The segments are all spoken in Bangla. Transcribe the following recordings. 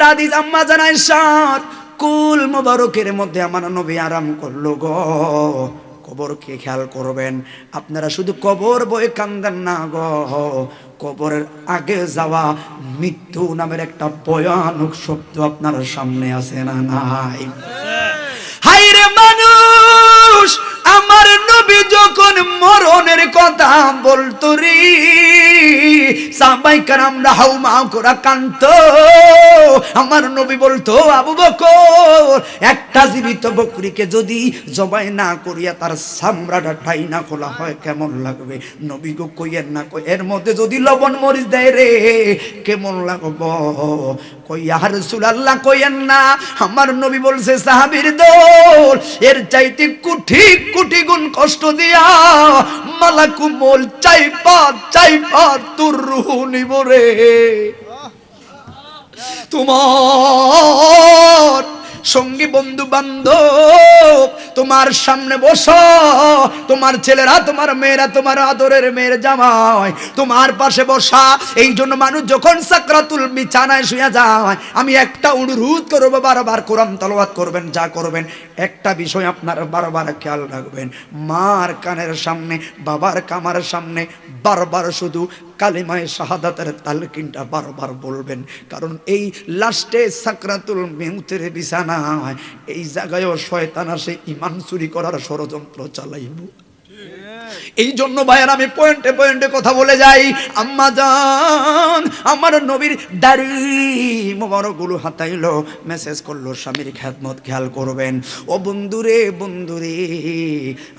সুন্দর আদিজ আম্মা সার কুল মোবারকের মধ্যে আমার নবী আরাম করল খেয়াল করবেন? আপনারা শুধু কবর বই কান্দেন না গো। কবরের আগে যাওয়া মৃত্যু নামের একটা ভয়ানক শব্দ আপনার সামনে আছে না নাই? হাইরে মানুষ, আমার নবী যখন মরণের কথা বলতো রে সাবাই কারামরা হাউ মাউ করা কান্ত। আমার নবী বলতো, আবু বকর, একটা জীবিত বকরিকে যদি জবাই না করিয়া তার সামরাটা ঠাই না খোলা হয়, কেমন লাগবে? নবী গো কইয়েন না, কই, এর মধ্যে যদি লবণ মরিচ দেয় রে, কেমন লাগব? কই আর সুলাল্লাহ কইয়েন না, আমার নবী বলছে, সাহাবির দোল, এর চাইতে কুঠি কুটি গুণ কষ্ট দিয়া মালাকু মোল চাইপা চাইপা তোর রুহ নিব রে। তোমার সঙ্গী বন্ধু বান্ধব, তোমার সামনে বসো। তোমার ছেলেরা, তোমার মেয়েরা, তোমার আদরের মেয়ের জামাই, তোমার পাশে বসা। এই জন্য মানুষ যখন সাকরাতুল বিছানায় শুয়ে যায়, আমি একটা অনুরোধ করব, বারবার কোরআন তলবাদ করবেন, যা করবেন, একটা বিষয় আপনার বারবার খেয়াল রাখবেন। মার কানের সামনে, বাবার কামার সামনে বারবার শুধু কালিমায় শাহাদাতের তালকিনটা বারবার বলবেন। কারণ এই লাস্টে সাকরাতুল মেউতের বিছানায় এই জায়গায়ও শয়তান আসে ইমান চুরি করার ষড়যন্ত্র চালাইব। এই জন্য ভাইয়ার আমি পয়েন্টে পয়েন্টে কথা বলে যাই। আম্মা জান, আমার নবীর দাড়ি মোবারকগুলো হাতাইলো মেসেজ করল, স্বামীর খ্যাতমত খেয়াল করবেন। ও বন্ধুরে বন্ধুরে,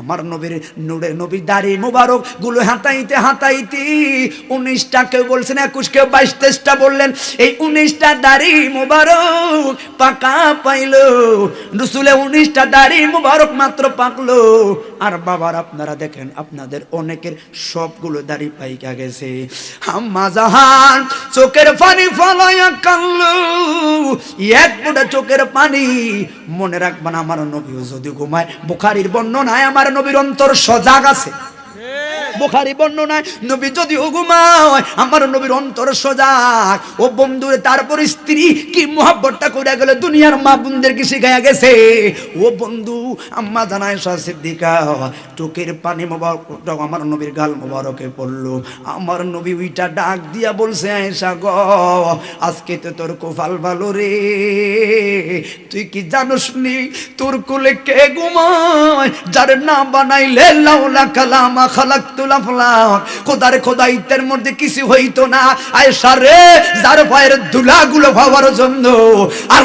আমার নবীর নুরে নবীর দাড়ি মোবারকগুলো হাতাইতে হাতাইতে উনিশটা কেউ বলছেন, একুশ কেউ বাইশ, তেইশটা বললেন। এই উনিশটা দাড়ি মোবারক পাকা পাইলো। রসুলে উনিশটা দাড়ি মোবারক মাত্র পাকলো। আর বাবার আপনারা দেখেন আপনাদের অনেকের সবগুলো দাড়ি পাইকা গেছে। আম্মা জাহান, চোখের পানি ফলাইয়া কানলো এক ফোঁটা চোখের পানি মনে রাখবেন, আমার নবীও যদি ঘুমায়, বুখারির বর্ণনায় আমার নবীর অন্তর সজাগ আছে। বোখারি বর্ণনায়, নবী যদি ঘুমায় আমার নবীর অন্তর সজাগ ও বন্ধুরে, তারপর স্ত্রী কি মোহাব্বতটা করে গেলে? দুনিয়ার মা বোনদেরকে শিখাইয়া গেছে? ও বন্ধু, আম্মা জানায় সিদ্দিকা, চোখের পানি মোবারক আমার নবীর গাল মোবারকে পড়ল। আমার নবী উইটা ডাক দিয়া বলছে, আয়েশা গ, আজকে তো তোর কোফাল ভালো রে। তুই কি জানোস নি তোর কোলে কে ঘুমায়? যার না বানাইলে, লাউলা কালামা খালাকতুল খোদার খোদাইতের মধ্যে কিছু হইতো না। রে, যার পায়ের জন্য আর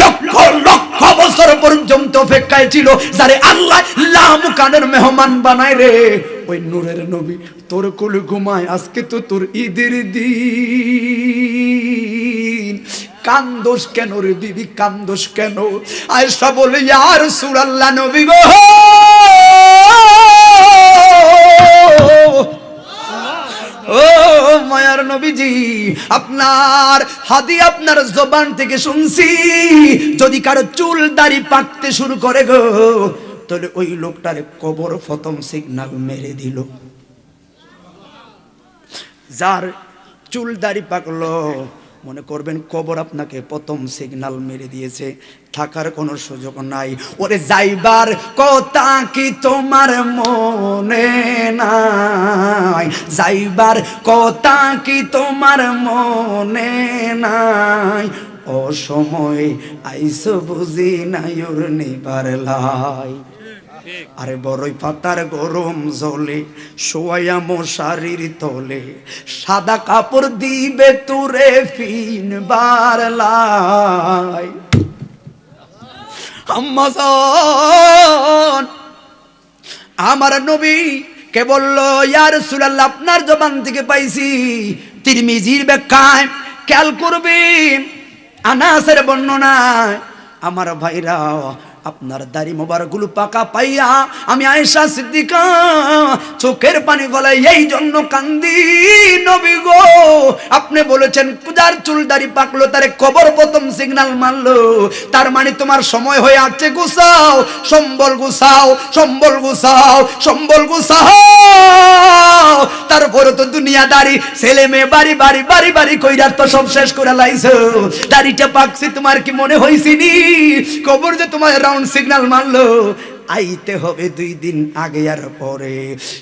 লক্ষ লক্ষ বছর পর্যন্ত অপেক্ষায় ছিল, যারে আল্লাহ লামুকানের মেহমান বানায় রে। ওই নূরের নবী, তোর কুল ঘুমায়, আজকে তো তোর ঈদের দিন। কান্দোস কেন রে বিবি, কান্দোস কেন? আয়সা বলে ইয়ার সুরাল্লাহ নবী গো! ও মায়ার নবীজি, আপনার হাদি আপনার জবান থেকে শুনছি। যদি কারও চুল দাড়ি পাকতে শুরু করে গো, তাহলে ওই লোকটারে কবর ফতম সিগনাল মেরে দিল। যার চুল দাড়ি পাকলো মনে করবেন কবর আপনাকে প্রথম সিগনাল মেরে দিয়েছে। থাকার কোনো সুযোগ নাই। ওরে যাইবার কথা কি তোমার মনে নাই? যাইবার কথা কি তোমার মনে নাই? অসময় আইসো বুঝি নাই ওর নিবার লাই। আরে বড়ই পাতার গরম জলে শোয়া মশারির তলে। সাদা কাপড় দিবে তুরে ফিন বারলাই আমার নবী কে বলল ইয়ার সুলাল্লাহ আপনার জবান থেকে পাইছি। তিরমিজির ব্যাখ্যায় খেয়াল করবেন, আনাসের বর্ণনায়। আমার ভাইরা আপনার দাড়ি মোবারকগুলো পাকা পাইয়া আমি আয়েশা সিদ্দিকা চোখের পানি গলায় এই জন্য কান্দি। নবী গো, আপনি বলেছেন, কুজার চুল দাড়ি পাকলো, তারে কবর প্রথম সিগন্যাল মারলো। তার মানে তোমার সময় হয়ে আসছে গুছাও। সম্বল গুছাও সম্বল গুছাও সম্বল গুছাও। তারপরে তো দুনিয়া দাড়ি, ছেলে মেয়ে বাড়ি বাড়ি বাড়ি বাড়ি কইরার তো সব শেষ করে লাইছো। দাড়িটা পাকছে, তোমার কি মনে হইছিনি কবর যে তোমার রাউন্ড সিগন্যাল মারলো। আইতে হবে দুই দিন আগে আর পরে।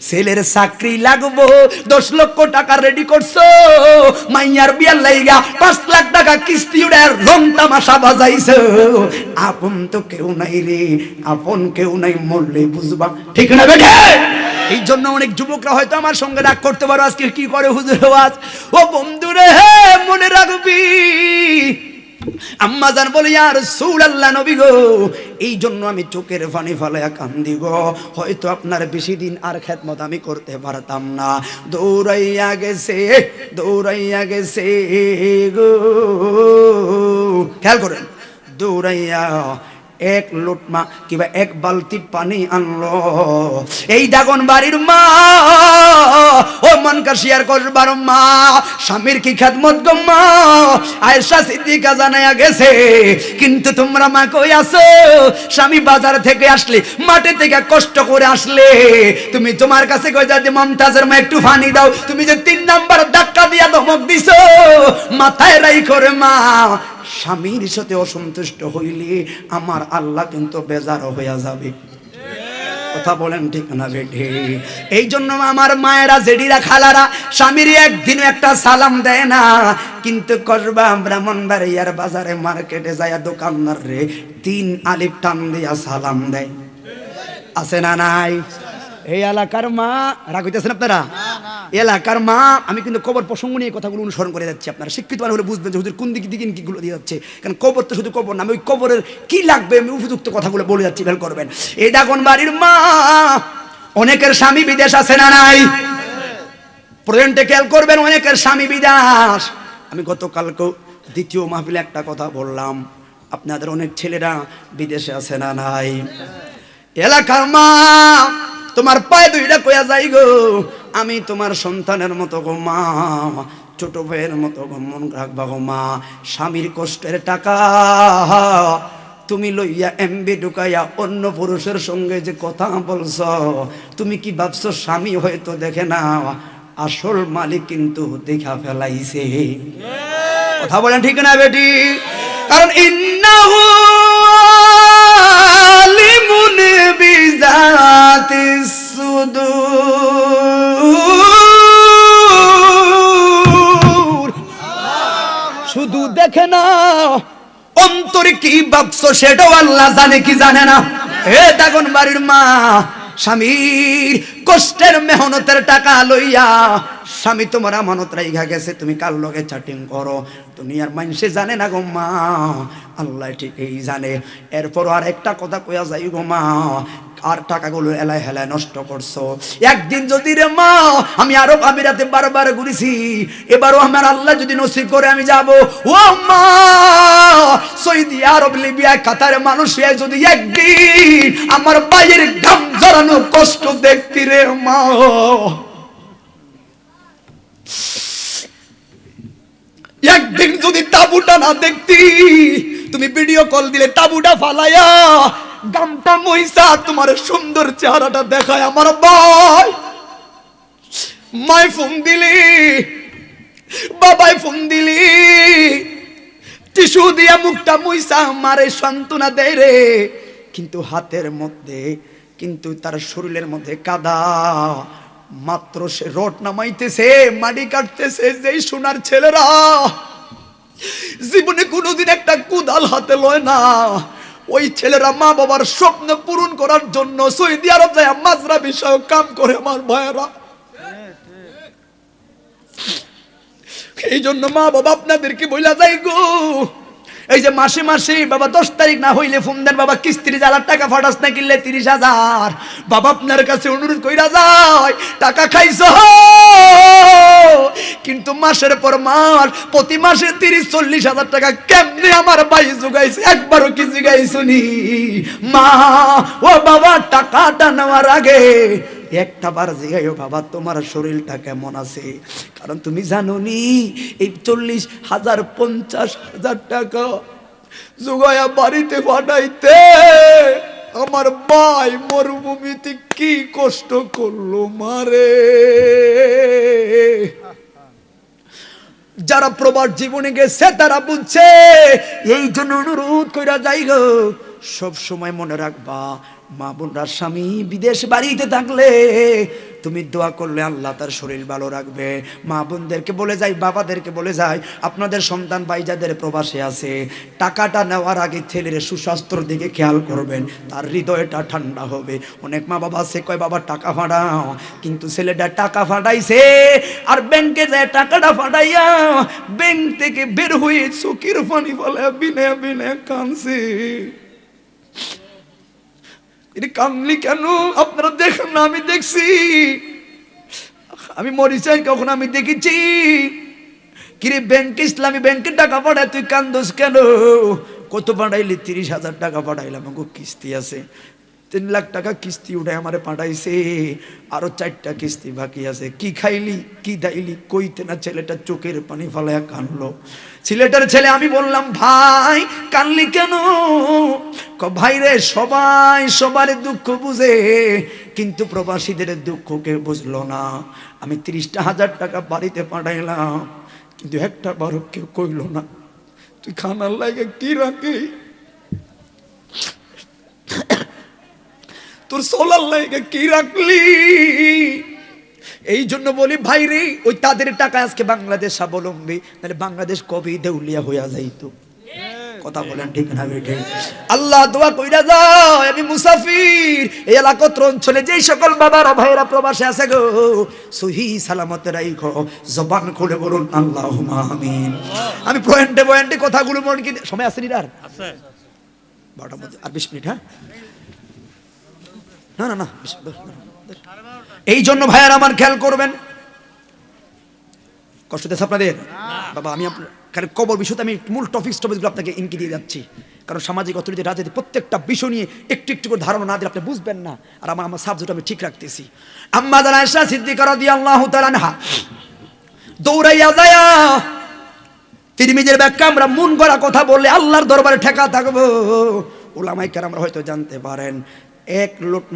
ছেলের চাকরি লাগবো, দশ লক্ষ টাকা রেডি করছ। মাইয়ার বিয়ার লাইগা পাঁচ লাখ টাকা কিস্তি উড়ে রং তামাশা বাজাইছো। আপন তো কেউ নাই রে, আপন কেউ নাই মরলে বুঝবা। ঠিক না বেঠে? এই জন্য অনেক যুবকরা হয়তো আমার সঙ্গে রাগ করতে পারো, আজকে কি করে হুজুর আওয়াজ? ও বন্ধুরে, হে মনে রাখবি আম্মা জান বলে আর সুল আল্লাহ নবী গো এই জন্য আমি চোখের পানি ফালাইয়া কান্দি গো। হয়তো আপনার বেশি দিন আর খেদমত আমি করতে পারতাম না। দৌড়াইয়া গেছে দৌড়াইয়া গেছে গো। খেয়াল করেন, দৌড়াইয়া এক লোটমা কিংবা এক বালতি পানি আনলো। এই দাগন বাড়ির মা, ও মন কাশিয়ার করবার মা, স্বামীর কি খেদমত গো মা? আয়েশা সিদ্দিকা জানায়া গেছে, কিন্তু তোমরা মা কই আছো? স্বামী বাজার থেকে আসলে মাঠে থেকে কষ্ট করে আসলে। তুমি তোমার কাছে কই যাতে মমতাজের মা, একটু পানি দাও। তুমি যে তিন নাম্বার ধাক্কা দিয়া ধমক দিছো, মাথায় রাই করে মা স্বামীর সাথে অসন্তুষ্ট হইলে আমার আল্লাহ কিন্তু বেজার হইয়া যাবে। কথা বলেন ঠিক না বেঠে। এই জন্য আমার মায়েরা জেডিরা খালারা স্বামীর একদিন একটা সালাম দেয় না। কিন্তু কসবা ব্রাহ্মণবাড়িয়ার বাজারে মার্কেটে যায় দোকানদার রে তিন আলিফ টান দিয়া সালাম দেয়। আছে না নাই? এই এলাকার মা, রাগ হইতেছেন আপনারা? এলাকার মা, আমি কিন্তু কবর প্রসঙ্গ নিয়ে কথাগুলো অনুসরণ করে যাচ্ছি আপনারা। শিক্ষিত মানুষ হলে বুঝবেন যে হুজুর কোন দিকে দিকে কিগুলো দিয়ে যাচ্ছে। কারণ কবর তো শুধু কবর না, আমি ওই কবরের কি লাগবে আমি উপযুক্ত কথাগুলো বলে যাচ্ছি, খেয়াল করবেন। এই দেখুন বাড়ির মা, অনেকের স্বামী বিদেশ আছে না নাই? প্রেজেন্টে খেয়াল করবেন অনেকের স্বামী বিদেশ। আমি গতকালকেও দ্বিতীয় মাহফিলে একটা কথা বললাম, আপনাদের অনেক ছেলেরা বিদেশে আছে না নাই? এলাকার মা, তোমার পায়ে দুইটা কয়া যাই গো আমি তোমার সন্তানের মতো গো মা, ছোট ভাইয়ের মতো গো মন রাখবা গো মা, স্বামীর কষ্টের টাকা তুমি লইয়া এমবি ঢুকাইয়া অন্য পুরুষের সঙ্গে যে কথা বলছ, তুমি কি ভাবছ স্বামী হয়তো দেখে না? আসল মালিক কিন্তু দেখা ফেলাইছে। কথা বলেন ঠিক না বেটি? কারণ ইন্নাহু আলিমুন সুদূর। শুধু দেখে না, অন্তরে কি ভাবছ সেটাও আল্লাহ জানে কি জানে না। হে দাগন বাড়ির মা, স্বামীর কষ্টের মেহনতের টাকা লইয়া স্বামী তোমার আমানত রাইখা গেছে, তুমি কার লগে চাটিং করো? দুনিয়ার মানুষে জানে না গো মা, আল্লাহ ঠিকই জানে। এরপর আর একটা কথা কয়া যাই গো মা আর টাকাগুলো এলায় হেলায় নষ্ট করছ। একদিন যদি রে মা, আমি আরব আমিরাতে বারবার ঘুরেছি, এবারও আমার আল্লাহ যদি নসিব করে আমি যাব। ও মা, সৌদি আরব, লিবিয়া কাতারে মানুষ যদি একদিন আমার বাইয়ের ঘাম জড়ানো কষ্ট দেখতি রে মা। একদিন যদি তাবুটা না দেখতি, তুমি ভিডিও কল দিলে তাবুটা ফালাইয়া গামটা মহিষা তোমার সুন্দর চেহারাটা দেখায় আমার ভাই। মাই ফোন দিলি বাবাই ফোন দিলি টিসু দিয়া মুখটা মুইসা, মারে সান্ত্বনা দেয় রে। কিন্তু হাতের মধ্যে, কিন্তু তার শরীরের মধ্যে কাদা। মাত্র সে রড নামাইতেছে মাটি কাটতেছে, যেই সোনার ছেলেরা। জীবনে কোনোদিন একটা কুদাল হাতে লয় না। ওই ছেলেরা মা বাবার স্বপ্ন পূরণ করার জন্য সৌদি আরব যায় মাজরা বিষয়ক কাম করে আমার ভাইয়েরা। এই জন্য মা বাবা আপনাদেরকে বইলা যাই গো এই যে মাসে মাসে, বাবা, দশ তারিখ না হইলে ফোন দেন, বাবা, কিস্তির জ্বালার টাকা ফাটাস না কিনলে তিরিশ হাজার। বাবা, আপনার কাছে অনুরোধ কইরা যায়, টাকা খাইছ কিন্তু মাসের পর মাস, প্রতি মাসে তিরিশ, চল্লিশ হাজার টাকা কেমনে আমার ভাই জোগাইছে? একবারও কি জিগাইছুনি? মা, ও বাবা, টাকাটা নেওয়ার আগে একটা বার জিগাইও, বাবা, তোমার শরীরটা কেমন আছে? কারণ তুমি জানো নি এই চল্লিশ হাজার, পঞ্চাশ হাজার টাকা জোগায়া বাড়িতে পাঠাইতে আমার ভাই মরুভূমিতে কি কষ্ট করল মারে যারা প্রবাস জীবনে গেছে, তারা বুঝছে, এই জন্য অনুরোধ কইরা যাই গো সব সময় মনে রাখবা, মা বোনরা স্বামী বিদেশ বাড়িতে থাকলে তুমি দোয়া করলে আল্লাহ তার শরীর ভালো রাখবে। মা বোনদেরকে বলে যাই, বাবাদেরকে বলে যাই, আপনাদের সন্তান ভাই যাদের প্রবাসে আছে, টাকাটা নেওয়ার আগে ছেলের সুস্বাস্থ্যর দিকে খেয়াল করবেন, তার হৃদয়টা ঠান্ডা হবে। অনেক মা বাবা সে কয়, বাবা, টাকা ফাটাও কিন্তু ছেলেটা টাকা ফাটাইছে আর ব্যাংকে যায় টাকাটা ফাটাইয়া ব্যাংক থেকে বের হয়ে চোখের পানি ফলে বিনে বিনে কানছে এটা কামলি কেন? আপনারা দেখেন না, আমি দেখছি। আমি মরিচাই কখন আমি দেখেছি। কিরে ব্যাংক, ইসলামী ব্যাংকে টাকা পাঠায়, তুই কান্দোস কেন? কত পাঠাইলি? তিরিশ হাজার টাকা পাঠাইলাম কিস্তি আছে। তিন লাখ টাকা কিস্তি উঠে আমারে পাঠাইছে। আরও চারটা কিস্তি বাকি আছে। কি খাইলি, কি দাইলি, কইতে না ছেলেটা চোখের পানি ফালায়া কানলো। ছেলেটার ছেলে, আমি বললাম, ভাই, কানলি কেন? ভাই রে, সবাই সবার দুঃখ বুঝে, কিন্তু প্রবাসীদের দুঃখ কেউ বুঝলো না। আমি তিরিশটা হাজার টাকা বাড়িতে পাঠাইলাম, কিন্তু একটা বারো কেউ কইল না। তুই খানার লাগে কি রাখি তোর সোলার লাগে কি রাখলি? এই জন্য বলি ভাই রে ওই তাদের টাকা আজকে বাংলাদেশ স্বাবলম্বী তাহলে বাংলাদেশ কবেই দেউলিয়া হইয়া যাইতো? কথা বলেন ঠিক না বেঠে আল্লাহ দোয়া কইরা যায় আমি মুসাফির এই এলাকত্র অঞ্চলে যেই সকল বাবারা ভাইরা প্রবাসে আছে গো সহি সালামতে রাইখো জবান খুলে বলুন আল্লাহ আমিন। আমি পয়েন্টে পয়েন্টে কথাগুলো মন কি সময় আছে নিরার আছে। বারোটার মধ্যে আর বিশ মিনিট হ্যাঁ? না না না এই জন্য ভাইয়ার আমার খেয়াল করবেন। কষ্ট দিয়েছে আপনাদের? বাবা, আমি আপনার কবর বিষয়তে আমি মূল টপিক টপিকগুলো আপনাকে ইনকি দিয়ে যাচ্ছি। কারণ সামাজিক অর্থনীতি রাজনীতি প্রত্যেকটা বিষয় নিয়ে একটু একটু করে ধারণা না দিলে আপনি বুঝবেন না। আর আমার আমার সাবজেক্ট আমি ঠিক রাখতেছি। আম্মা তাআলা আনহা। দৌড়াইয়া যায় তিরমিজের ব্যাখ্যা আমরা মন গড়া কথা বললে আল্লাহর দরবারে ঠেকা থাকব। আমরা হয়তো জানতে পারেন, এক লোট